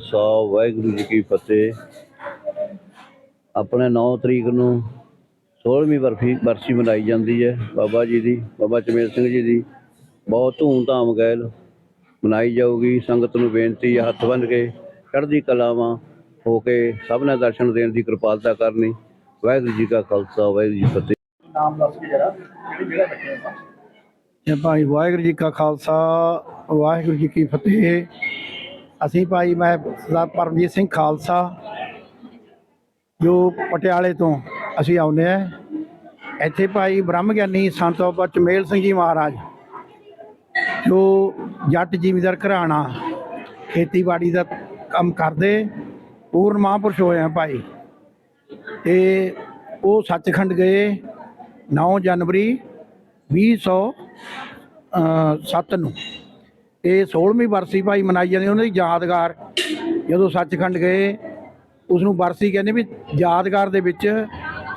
ਸਾ ਵਾਹਿਗੁਰੂ ਜੀ ਕੀ ਫਤਿਹ। ਆਪਣੇ 9 ਤਰੀਕ ਨੂੰ 16ਵੀਂ ਬਰਫੀ ਬਰਸੀ ਮਨਾਈ ਜਾਂਦੀ ਹੈ ਬਾਬਾ ਜੀ ਦੀ ਬਾਬਾ ਚਮੇਲ ਸਿੰਘ ਜੀ ਦੀ। ਬਹੁਤ ਧੂਮ-ਧਾਮ ਗੈਲ ਮਨਾਈ ਜਾਊਗੀ। ਸੰਗਤ ਨੂੰ ਬੇਨਤੀ ਹੈ ਹੱਥ ਬੰਨ੍ਹ ਕੇ ਚੜ੍ਹਦੀ ਕਲਾਵਾਂ ਹੋ ਕੇ ਸਭ ਨੇ ਦਰਸ਼ਨ ਦੇਣ ਦੀ ਕਿਰਪਾਲਤਾ ਕਰਨੀ। ਵਾਹਿਗੁਰੂ ਜੀ ਕਾ ਖਾਲਸਾ ਵਾਹਿਗੁਰੂ ਜੀ ਫਤਿਹ। ਨਾਮ ਦੱਸ ਕੇ ਜਰਾ ਕਿਹੜੀ ਜਗ੍ਹਾ ਬੈਠੇ ਆਪਾਂ? ਇਹ ਭਾਈ ਵਾਹਿਗੁਰੂ ਜੀ ਕਾ ਖਾਲਸਾ ਵਾਹਿਗੁਰੂ ਜੀ ਕੀ ਫਤਿਹ। ਅਸੀਂ ਭਾਈ, ਮੈਂ ਸਰਦਾਰ ਪਰਮਜੀਤ ਸਿੰਘ ਖਾਲਸਾ, ਜੋ ਪਟਿਆਲੇ ਤੋਂ ਅਸੀਂ ਆਉਂਦੇ ਆ ਇੱਥੇ ਭਾਈ ਬ੍ਰਹਮ ਗਿਆਨੀ ਸੰਤ ਬਾਬਾ ਚਮੇਲ ਸਿੰਘ ਜੀ ਮਹਾਰਾਜ, ਜੋ ਜੱਟ ਜ਼ਿਮੀਂਦਾਰ ਘਰਾਣਾ, ਖੇਤੀਬਾੜੀ ਦਾ ਕੰਮ ਕਰਦੇ, ਪੂਰਨ ਮਹਾਂਪੁਰਸ਼ ਹੋਏ ਆ ਭਾਈ। ਤੇ ਉਹ ਸੱਚਖੰਡ ਗਏ 9 ਜਨਵਰੀ 2007 ਨੂੰ। ਤੇ 16ਵੀਂ ਬਰਸੀ ਭਾਈ ਮਨਾਈ ਜਾਂਦੀ, ਉਹਨਾਂ ਦੀ ਯਾਦਗਾਰ। ਜਦੋਂ ਸੱਚਖੰਡ ਗਏ ਉਸ ਨੂੰ ਬਰਸੀ ਕਹਿੰਦੇ ਵੀ ਯਾਦਗਾਰ ਦੇ ਵਿੱਚ,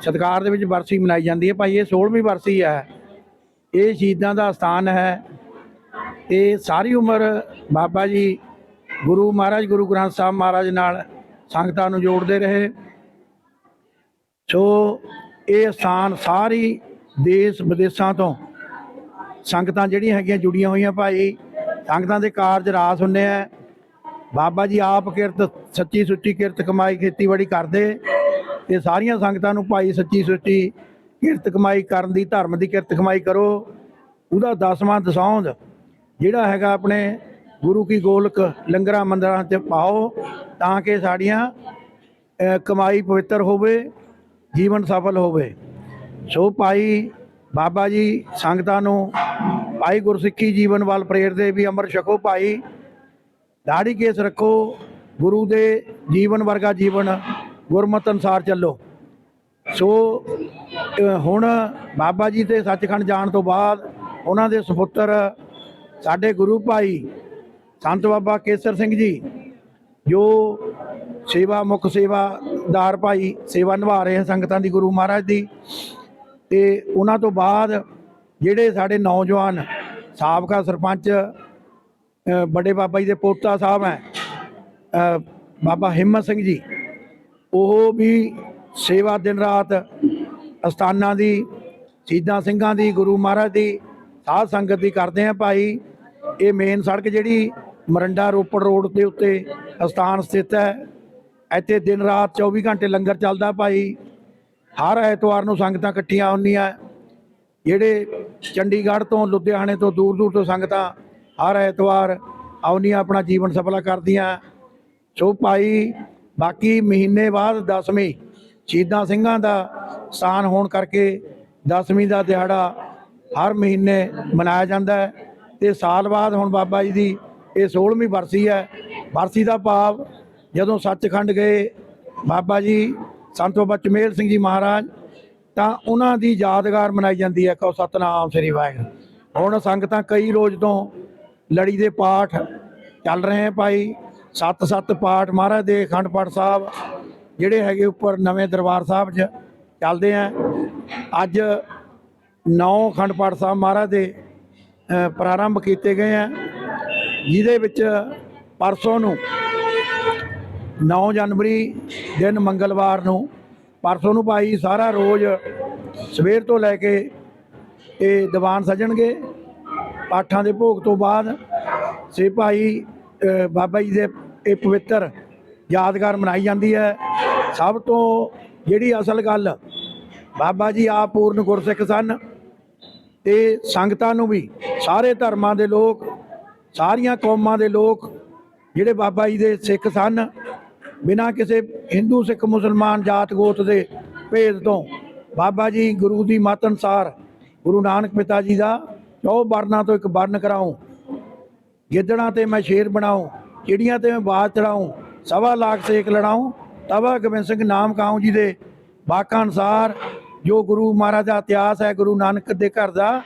ਸਤਿਕਾਰ ਦੇ ਵਿੱਚ ਬਰਸੀ ਮਨਾਈ ਜਾਂਦੀ ਹੈ। ਭਾਈ, ਇਹ 16ਵੀਂ ਬਰਸੀ ਹੈ। ਇਹ ਸ਼ਹੀਦਾਂ ਦਾ ਸਥਾਨ ਹੈ। ਤੇ ਸਾਰੀ ਉਮਰ ਬਾਬਾ ਜੀ ਗੁਰੂ ਮਹਾਰਾਜ, ਗੁਰੂ ਗ੍ਰੰਥ ਸਾਹਿਬ ਮਹਾਰਾਜ ਨਾਲ ਸੰਗਤਾਂ ਨੂੰ ਜੋੜਦੇ ਰਹੇ। ਸੋ ਇਹ ਸਥਾਨ ਸਾਰੀ ਦੇਸ਼ ਵਿਦੇਸ਼ਾਂ ਤੋਂ ਸੰਗਤਾਂ ਜਿਹੜੀਆਂ ਹੈਗੀਆਂ ਜੁੜੀਆਂ ਹੋਈਆਂ ਭਾਈ ਸੰਗਤਾਂ ਦੇ ਕਾਰਜ ਰਾਸ ਹੁੰਦੇ ਆ। ਬਾਬਾ ਜੀ ਆਪ ਕਿਰਤ, ਸੱਚੀ ਸੁੱਚੀ ਕਿਰਤ ਕਮਾਈ ਖੇਤੀਬਾੜੀ ਕਰਦੇ। ਤੇ ਸਾਰੀਆਂ ਸੰਗਤਾਂ ਨੂੰ ਭਾਈ ਸੱਚੀ ਸੁੱਚੀ ਕਿਰਤ ਕਮਾਈ ਕਰਨ ਦੀ, ਧਰਮ ਦੀ ਕਿਰਤ ਕਮਾਈ ਕਰੋ। ਉਹਦਾ ਦਸਵਾਂ ਦਸੌਂਦ ਜਿਹੜਾ ਹੈਗਾ ਆਪਣੇ ਗੁਰੂ ਕੀ ਗੋਲਕ ਲੰਗਰਾਂ ਮੰਦਰਾਂ 'ਚ ਪਾਓ ਤਾਂ ਕਿ ਸਾਡੀਆਂ ਕਮਾਈ ਪਵਿੱਤਰ ਹੋਵੇ, ਜੀਵਨ ਸਫਲ ਹੋਵੇ। ਸੋ ਭਾਈ ਬਾਬਾ ਜੀ ਸੰਗਤਾਂ ਨੂੰ ਭਾਈ ਗੁਰਸਿੱਖੀ ਜੀਵਨ ਵੱਲ ਪ੍ਰੇਰਦੇ ਵੀ ਅੰਮ੍ਰਿਤ ਛਕੋ ਭਾਈ। ਦਾੜੀ ਕੇਸ ਰੱਖੋ, ਗੁਰੂ ਦੇ ਜੀਵਨ ਵਰਗਾ ਜੀਵਨ, ਗੁਰਮਤ ਅਨਸਾਰ ਚੱਲੋ। ਸੋ ਹੁਣ ਬਾਬਾ ਜੀ ਤੇ ਸੱਚਖੰਡ ਜਾਣ ਤੋਂ ਬਾਅਦ ਉਹਨਾਂ ਦੇ ਸੁਪੁੱਤਰ ਸਾਡੇ ਗੁਰੂ ਭਾਈ ਸੰਤ ਬਾਬਾ ਕੇਸਰ ਸਿੰਘ ਜੀ, ਜੋ ਸੇਵਾ ਮੁਖ ਸੇਵਾਦਾਰ ਭਾਈ ਸੇਵਾ ਨਿਭਾ ਰਹੇ ਸੰਗਤਾਂ ਦੀ ਗੁਰੂ ਮਹਾਰਾਜ ਦੀ, ਤੇ ਉਹਨਾਂ ਤੋਂ ਬਾਅਦ ਜਿਹੜੇ ਸਾਡੇ ਨੌਜਵਾਨ ਸਾਬਕਾ ਸਰਪੰਚ ਅ, ਵੱਡੇ ਬਾਬਾ ਜੀ ਦੇ ਪੋਤਾ ਸਾਹਿਬ ਹੈ ਬਾਬਾ ਹਿੰਮਤ ਸਿੰਘ ਜੀ ਉਹ ਵੀ ਸੇਵਾ ਦਿਨ ਰਾਤ ਅਸਥਾਨਾਂ ਦੀ ਸ਼ਹੀਦਾਂ ਸਿੰਘਾਂ ਦੀ ਗੁਰੂ ਮਹਾਰਾਜ ਦੀ ਸਾਧ ਸੰਗਤ ਦੀ ਕਰਦੇ ਆ ਭਾਈ। ਇਹ ਮੇਨ ਸੜਕ ਜਿਹੜੀ ਮਰੰਡਾ ਰੋਪੜ ਰੋਡ ਦੇ ਉੱਤੇ ਅਸਥਾਨ ਸਥਿਤ ਹੈ। ਇੱਥੇ ਦਿਨ ਰਾਤ 24 ਘੰਟੇ ਲੰਗਰ ਚੱਲਦਾ ਭਾਈ। ਹਰ ਐਤਵਾਰ ਨੂੰ ਸੰਗਤਾਂ ਇਕੱਠੀਆਂ ਹੁੰਦੀਆਂ। ਜਿਹੜੇ ਚੰਡੀਗੜ੍ਹ ਤੋਂ, ਲੁਧਿਆਣੇ ਤੋਂ, ਦੂਰ ਦੂਰ ਤੋਂ ਸੰਗਤਾਂ ਹਰ ਐਤਵਾਰ ਆਉਂਦੀਆਂ, ਆਪਣਾ ਜੀਵਨ ਸਫਲਾ ਕਰਦੀਆਂ। ਸੋ ਭਾਈ, ਬਾਕੀ ਮਹੀਨੇ ਬਾਅਦ ਦਸਵੀਂ ਸ਼ਹੀਦਾਂ ਸਿੰਘਾਂ ਦਾ ਸਥਾਨ ਹੋਣ ਕਰਕੇ ਦਸਵੀਂ ਦਾ ਦਿਹਾੜਾ ਹਰ ਮਹੀਨੇ ਮਨਾਇਆ ਜਾਂਦਾ ਹੈ। ਤੇ ਸਾਲ ਬਾਅਦ ਹੁਣ ਬਾਬਾ ਜੀ ਦੀ ਇਹ 16ਵੀਂ ਬਰਸੀ ਹੈ। ਬਰਸੀ ਦਾ ਭਾਵ ਜਦੋਂ ਸੱਚਖੰਡ ਗਏ, ਬਾਬਾ ਜੀ ਸੰਤ ਬਾਬਾ ਚਮੇਲ ਸਿੰਘ ਜੀ ਮਹਾਰਾਜ ਤਾਂ ਉਹਨਾਂ ਦੀ ਯਾਦਗਾਰ ਮਨਾਈ ਜਾਂਦੀ ਹੈ, ਕਹੋ ਸਤਨਾਮ ਸ੍ਰੀ ਵਾਹਿਗੁਰੂ। ਹੁਣ ਸੰਗਤਾਂ ਕਈ ਰੋਜ਼ ਤੋਂ ਲੜੀ ਦੇ ਪਾਠ ਚੱਲ ਰਹੇ ਹੈ ਭਾਈ। ਸੱਤ ਸੱਤ ਪਾਠ, ਮਹਾਰਾਜ ਦੇ ਅਖੰਡ ਪਾਠ ਸਾਹਿਬ, ਜਿਹੜੇ ਹੈਗੇ ਉੱਪਰ ਨਵੇਂ ਦਰਬਾਰ ਸਾਹਿਬ 'ਚ ਚੱਲਦੇ ਆ ਅੱਜ ਨੌ ਅਖੰਡ ਪਾਠ ਸਾਹਿਬ ਮਹਾਰਾਜ ਦੇ ਪ੍ਰਾਰੰਭ ਕੀਤੇ ਗਏ ਆ ਜਿਹਦੇ ਵਿੱਚ ਪਰਸੋਂ ਨੂੰ 9 ਜਨਵਰੀ, ਦਿਨ ਮੰਗਲਵਾਰ ਨੂੰ ਪਰਸੋਂ ਨੂੰ ਭਾਈ ਸਾਰਾ ਰੋਜ਼ ਸਵੇਰ ਤੋਂ ਲੈ ਕੇ ਇਹ ਦੀਵਾਨ ਸਜਣਗੇ। ਪਾਠਾਂ ਦੇ ਭੋਗ ਤੋਂ ਬਾਅਦ ਸੇ ਭਾਈ ਬਾਬਾ ਜੀ ਦੇ ਇਹ ਪਵਿੱਤਰ ਯਾਦਗਾਰ ਮਨਾਈ ਜਾਂਦੀ ਹੈ। ਸਭ ਤੋਂ ਜਿਹੜੀ ਅਸਲ ਗੱਲ ਬਾਬਾ ਜੀ ਆਪ ਪੂਰਨ ਗੁਰਸਿੱਖ ਸਨ ਤੇ ਸੰਗਤਾਂ ਨੂੰ ਵੀ, ਸਾਰੇ ਧਰਮਾਂ ਦੇ ਲੋਕ, ਸਾਰੀਆਂ ਕੌਮਾਂ ਦੇ ਲੋਕ ਜਿਹੜੇ ਬਾਬਾ ਜੀ ਦੇ ਸਿੱਖ ਸਨ ਬਿਨਾਂ ਕਿਸੇ ਹਿੰਦੂ, ਸਿੱਖ, ਮੁਸਲਮਾਨ, ਜਾਤ, ਗੋਤ ਦੇ ਭੇਦ ਤੋਂ ਬਾਬਾ ਜੀ ਗੁਰੂ ਦੀ ਮਤ ਅਨੁਸਾਰ ਗੁਰੂ ਨਾਨਕ ਪਿਤਾ ਜੀ ਦਾ ਚੌ ਵਰਨਾਂ ਤੋਂ ਇੱਕ ਵਰਨ ਕਰਾਉ, ਗਿੱਦੜਾਂ ਤੇ ਮੈਂ ਸ਼ੇਰ ਬਣਾਉ, ਚਿੜੀਆਂ ਤੇ ਮੈਂ ਬਾਜ ਚੜਾਉ, ਸਵਾ ਲੱਖ ਸੇਕ ਲੜਾਉ, ਤਵਾ ਗੋਬਿੰਦ ਸਿੰਘ ਨਾਮ ਕਾਉ ਜੀ ਦੇ ਵਾਕਾਂ ਅਨੁਸਾਰ ਜੋ ਗੁਰੂ ਮਹਾਰਾਜ ਦਾ ਇਤਿਹਾਸ ਹੈ ਗੁਰੂ ਨਾਨਕ ਦੇ ਘਰ ਦਾ,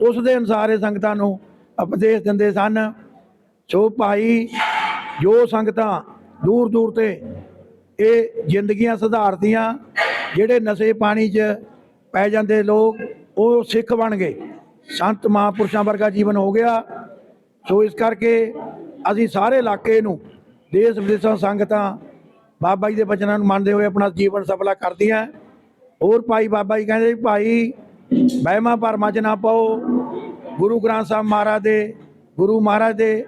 ਉਸ ਦੇ ਅਨੁਸਾਰ ਇਹ ਸੰਗਤਾਂ ਨੂੰ ਉਪਦੇਸ਼ ਦਿੰਦੇ ਸਨ। ਸੋ ਭਾਈ, ਜੋ ਸੰਗਤਾਂ ਦੂਰ ਦੂਰ ਤੇ ਇਹ ਜ਼ਿੰਦਗੀਆਂ ਸੁਧਾਰਦੀਆਂ, ਜਿਹੜੇ ਨਸ਼ੇ ਪਾਣੀ 'ਚ ਪੈ ਜਾਂਦੇ ਲੋਕ, ਉਹ ਸਿੱਖ ਬਣ ਗਏ। ਸੰਤ ਮਹਾਂਪੁਰਸ਼ਾਂ ਵਰਗਾ ਜੀਵਨ ਹੋ ਗਿਆ। ਸੋ ਇਸ ਕਰਕੇ ਅਸੀਂ ਸਾਰੇ ਇਲਾਕੇ ਨੂੰ, ਦੇਸ਼ ਵਿਦੇਸ਼ਾਂ ਸੰਗਤਾਂ, ਬਾਬਾ ਜੀ ਦੇ ਬਚਨਾਂ ਨੂੰ ਮੰਨਦੇ ਹੋਏ ਆਪਣਾ ਜੀਵਨ ਸਫਲਾ ਕਰਦੀਆਂ। ਹੋਰ ਭਾਈ ਬਾਬਾ ਜੀ ਕਹਿੰਦੇ, ਭਾਈ ਵਹਿਮਾਂ ਭਰਮਾਂ 'ਚ ਨਾ ਪਾਓ। ਗੁਰੂ ਗ੍ਰੰਥ ਸਾਹਿਬ ਮਹਾਰਾਜ ਦੇ, ਗੁਰੂ ਮਹਾਰਾਜ ਦੇ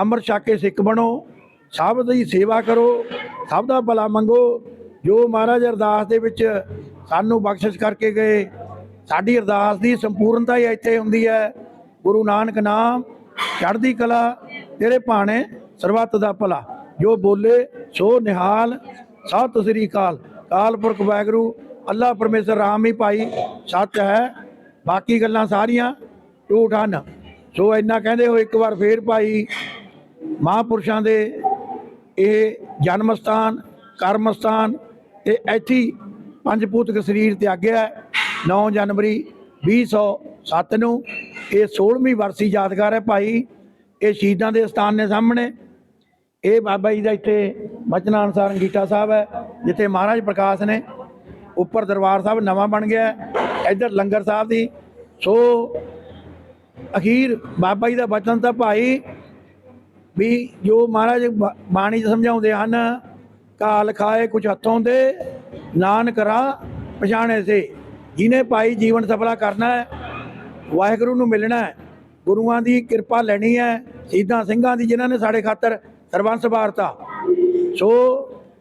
ਅੰਮ੍ਰਿਤ ਛਕ ਕੇ ਸਿੱਖ ਬਣੋ। ਸਭ ਦੀ ਸੇਵਾ ਕਰੋ, ਸਭ ਦਾ ਭਲਾ ਮੰਗੋ। ਜੋ ਮਹਾਰਾਜ ਅਰਦਾਸ ਦੇ ਵਿੱਚ ਸਾਨੂੰ ਬਖਸ਼ਿਸ਼ ਕਰਕੇ ਗਏ, ਸਾਡੀ ਅਰਦਾਸ ਦੀ ਸੰਪੂਰਨਤਾ ਹੀ ਇੱਥੇ ਹੁੰਦੀ ਹੈ। ਗੁਰੂ ਨਾਨਕ ਨਾਮ ਚੜ੍ਹਦੀ ਕਲਾ, ਤੇਰੇ ਭਾਣੇ ਸਰਬੱਤ ਦਾ ਭਲਾ। ਜੋ ਬੋਲੇ, ਸੋ ਨਿਹਾਲ। ਸਤਿ ਸ੍ਰੀ ਅਕਾਲ। ਕਾਲ ਪੁਰਖ ਵਾਹਿਗੁਰੂ, ਅੱਲਾ ਪਰਮੇਸ਼ਰ ਰਾਮ ਹੀ ਭਾਈ, ਸੱਚ ਹੈ। ਬਾਕੀ ਗੱਲਾਂ ਸਾਰੀਆਂ ਝੂਠ ਹਨ। ਸੋ ਇੰਨਾ ਕਹਿੰਦੇ ਹੋ ਇੱਕ ਵਾਰ ਫੇਰ ਭਾਈ ਮਹਾਂਪੁਰਸ਼ਾਂ ਦੇ ਇਹ ਜਨਮ ਸਥਾਨ ਕਰਮ ਸਥਾਨ ਤੇ ਇੱਥੇ ਪੰਜ ਭੂਤਕ ਸਰੀਰ ਤਿਆਗਿਆ 9 ਜਨਵਰੀ 2007 ਨੂੰ ਇਹ 16ਵੀਂ ਵਰਸੀ ਯਾਦਗਾਰ ਹੈ ਭਾਈ। ਇਹ ਸ਼ਹੀਦਾਂ ਦੇ ਸਥਾਨ ਨੇ ਸਾਹਮਣੇ। ਇਹ ਬਾਬਾ ਜੀ ਦਾ ਇੱਥੇ ਬਚਨਾਂ ਅਨੁਸਾਰ ਅੰਗੀਠਾ ਸਾਹਿਬ ਹੈ, ਜਿੱਥੇ ਮਹਾਰਾਜ ਪ੍ਰਕਾਸ਼ ਨੇ ਉੱਪਰ ਦਰਬਾਰ ਸਾਹਿਬ ਨਵਾਂ ਬਣ ਗਿਆ ਇੱਧਰ ਲੰਗਰ ਸਾਹਿਬ ਦੀ ਸੋ ਅਖੀਰ ਬਾਬਾ ਜੀ ਦਾ ਬਚਨ ਤਾਂ ਭਾਈ ਵੀ ਜੋ ਮਹਾਰਾਜ ਬ- ਬਾਣੀ 'ਚ ਸਮਝਾਉਂਦੇ ਹਨ, ਕਾਲ ਖਾਏ ਕੁਛ ਹੱਥੋਂ ਦੇ, ਨਾਨਕ ਰਾਹ ਪਛਾਣੇ ਸੇ। ਜਿਹਨੇ ਭਾਈ ਜੀਵਨ ਸਫਲਾ ਕਰਨਾ ਹੈ, ਵਾਹਿਗੁਰੂ ਨੂੰ ਮਿਲਣਾ ਹੈ, ਗੁਰੂਆਂ ਦੀ ਕਿਰਪਾ ਲੈਣੀ ਹੈ, ਸ਼ਹੀਦਾਂ ਸਿੰਘਾਂ ਦੀ ਜਿਨ੍ਹਾਂ ਨੇ ਸਾਡੇ ਖਾਤਰ ਸਰਬੰਸ ਵਾਰਤਾ। ਸੋ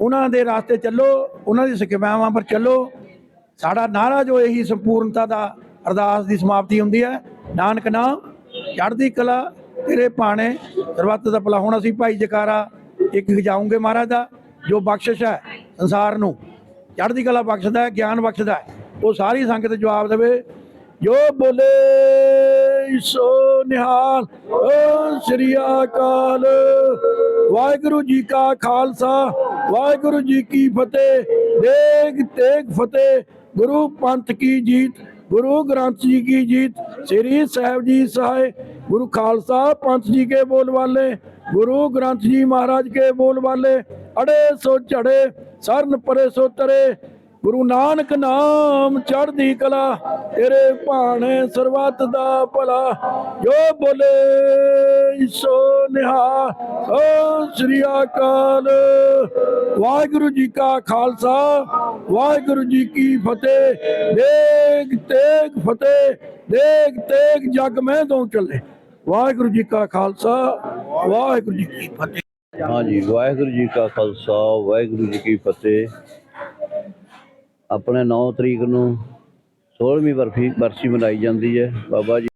ਉਹਨਾਂ ਦੇ ਰਾਸਤੇ ਚੱਲੋ, ਉਹਨਾਂ ਦੀ ਸਿੱਖਿਆਵਾਂ ਪਰ ਚੱਲੋ। ਸਾਡਾ ਨਾਰਾ ਜੋ ਇਹੀ ਸੰਪੂਰਨਤਾ ਦਾ ਅਰਦਾਸ ਦੀ ਸਮਾਪਤੀ ਹੁੰਦੀ ਹੈ, ਨਾਨਕ ਨਾਮ, ਚੜ੍ਹਦੀ ਕਲਾ ਤੇਰੇ ਭਾਣੇ ਸਰਬੱਤ ਦਾ ਭਲਾ। ਹੁਣ ਅਸੀਂ ਭਾਈ ਜਕਾਰਾ ਇੱਕ ਗਜਾਉਂਗੇ ਮਹਾਰਾਜ ਦਾ, ਜੋ ਬਖਸ਼ਿਸ਼ ਹੈ ਸੰਸਾਰ ਨੂੰ। ਚੜ੍ਹਦੀ ਕਲਾ ਬਖਸ਼ਦਾ ਹੈ, ਗਿਆਨ ਬਖਸ਼ਦਾ ਹੈ। ਉਹ ਸਾਰੀ ਸੰਗਤ ਜਵਾਬ ਦੇਵੇ, ਜੋ ਬੋਲੇ ਸੋ ਨਿਹਾਲ ਓ ਸ੍ਰੀ ਅਕਾਲ। ਵਾਹਿਗੁਰੂ ਜੀ ਕਾ ਖਾਲਸਾ, ਵਾਹਿਗੁਰੂ ਜੀ ਕੀ ਫਤਿਹ। ਦੇਗ ਤੇਗ ਫਤਿਹ, ਗੁਰੂ ਪੰਥ ਕੀ ਜੀਤ। ਗੁਰੂ ਗ੍ਰੰਥ ਜੀ ਕੀ ਜੀਤ, ਸ੍ਰੀ ਸਾਹਿਬ ਜੀ ਸਹਾਇ ਗੁਰੂ ਖਾਲਸਾ ਪੰਥ ਜੀ ਕੇ ਬੋਲ ਵਾਲੇ, ਗੁਰੂ ਗ੍ਰੰਥ ਜੀ ਮਹਾਰਾਜ ਕੇ ਬੋਲ ਵਾਲੇ, ਅੜੇ ਸੋ ਝੜੇ, ਸਰਨ ਪਰੇ ਸੋ ਤਰੇ ਗੁਰੂ ਨਾਨਕ ਨਾਮ ਚੜ੍ਹਦੀ ਕਲਾ, ਤੇਰੇ ਭਾਣੇ ਸਰਬੱਤ ਦਾ ਭਲਾ, ਜੋ ਬੋਲੇ ਸੋ ਨਿਹਾਲ ਸੋ ਸ੍ਰੀ ਅਕਾਲ। ਵਾਹਿਗੁਰੂ ਜੀ ਕਾ ਖਾਲਸਾ, ਵਾਹਿਗੁਰੂ ਜੀ ਕੀ ਫਤਿਹ। ਦੇਖ ਤੇਗ ਫਤਿਹ ਦੇਖ ਤੇਗ ਜਗ ਮੈਂ ਦੋ ਚੱਲੇ। ਵਾਹਿਗੁਰੂ ਜੀ ਕਾ ਖਾਲਸਾ, ਵਾਹਿਗੁਰੂ ਜੀ ਕੀ ਫਤਿਹ। ਹਾਂਜੀ ਵਾਹਿਗੁਰੂ ਜੀ ਕਾ ਖਾਲਸਾ, ਵਾਹਿਗੁਰੂ ਜੀ ਕੀ ਫਤਿਹ। ਆਪਣੇ 9 ਤਰੀਕ ਨੂੰ 16ਵੀਂ ਬਰਫੀ ਬਰਸੀ ਮਨਾਈ ਜਾਂਦੀ ਹੈ। ਬਾਬਾ ਜੀ